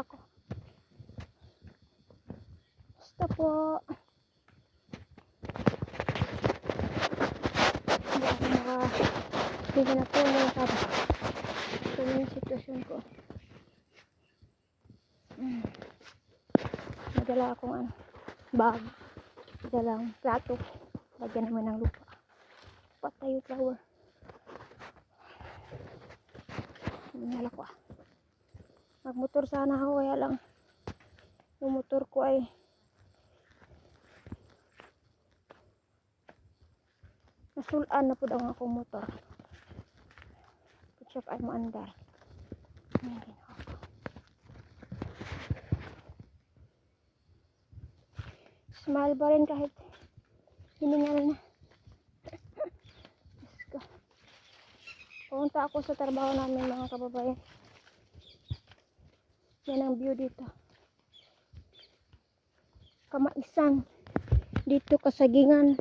camera ko. Basta po. Hindi ako maka... Hindi na po mga tapos. Ito na yung sitwasyon ko. Hmm. Nadala akong ano, bag. Dalang plato. Lagyan naman ng lupa. Patay yung flower. Nangyala ko ah. Magmotor sana ako kaya lang yung motor ko ay nasulaan na po daw ang akong motor. Kutsak ay maandar. Ayan, ginawa ko. Smile pa rin kahit hiningal na. Pumunta ako sa trabaho namin mga kababayan. Yan ang view dito. Kamaisan. Dito kasagingan.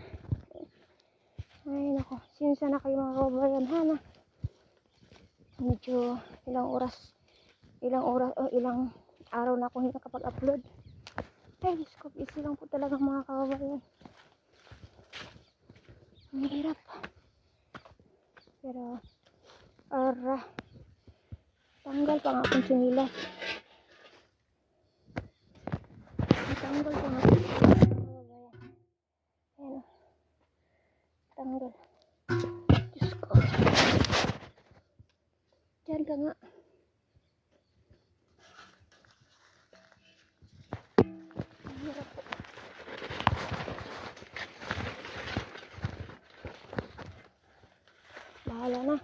Ay nako, sinsa na kayo mga kababayan ha na. Medyo ilang oras, ilang oras, o ilang araw na ako hindi nakapag-upload. Ay, Diyos ko, lang po talaga mga kababayan. Ang hirap. Pero, ara, tanggal pa nga akong sinilas. Tanggal sinilas, mga kababayan. Ayan o. Tanggal. Diyos ko. Diyan ka nga. Po. Bahala na.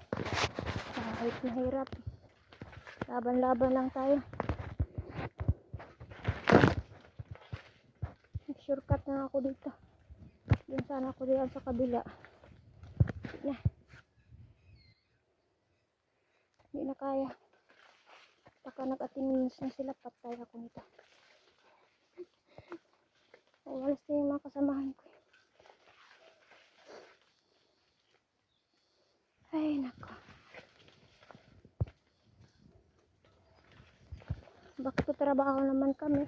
Kahit mahirap. Laban-laban lang tayo. Shortcut na ako dito. Doon sana ako diyan sa kabila. Na. Hindi na kaya. Baka nag-attendance na sila. Patay ako nito. Umalis na yung mga kasamahan ko. Ay, nako. Back to trabaho naman kami.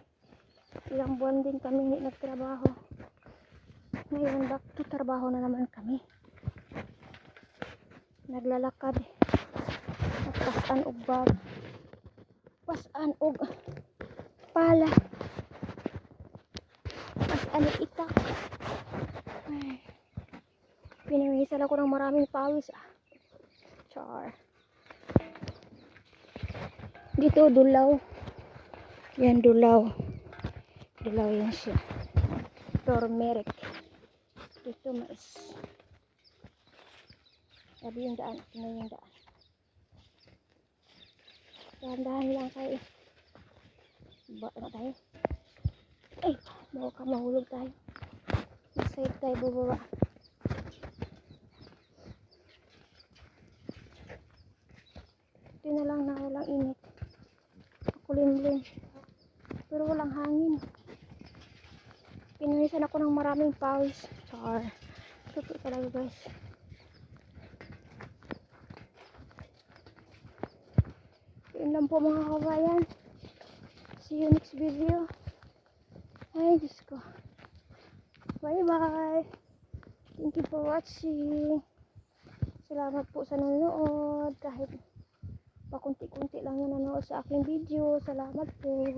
Ilang buwan din kami hindi nagtrabaho. Ngayon, back to trabaho na naman kami. Naglalakad. Pasan og bag. Pasan og pala. Pasan og itak. Ay. Pinamisan ako ng maraming pawis ah. Char. Dito, dulaw. Yan, dulaw. Dulaw yan siya. Turmeric. Dito, mais. Sabi yung daan. Ito na yung daan. Dahan-dahan lang kayo. Ba, ano tayo? Ay, baka mahulog tayo. Masayip tayo bubaba. Ito na lang na walang init. Makulimlim. Pero walang hangin. Pinunisan ako ng maraming pawis. Char. Totoo talaga guys. Yun lang po mga kabayan. See you next video. Ay, Diyos ko. Bye bye. Thank you for watching. Salamat po sa nanonood. Kahit pakunti-kunti lang yung nanonood sa aking video. Salamat po.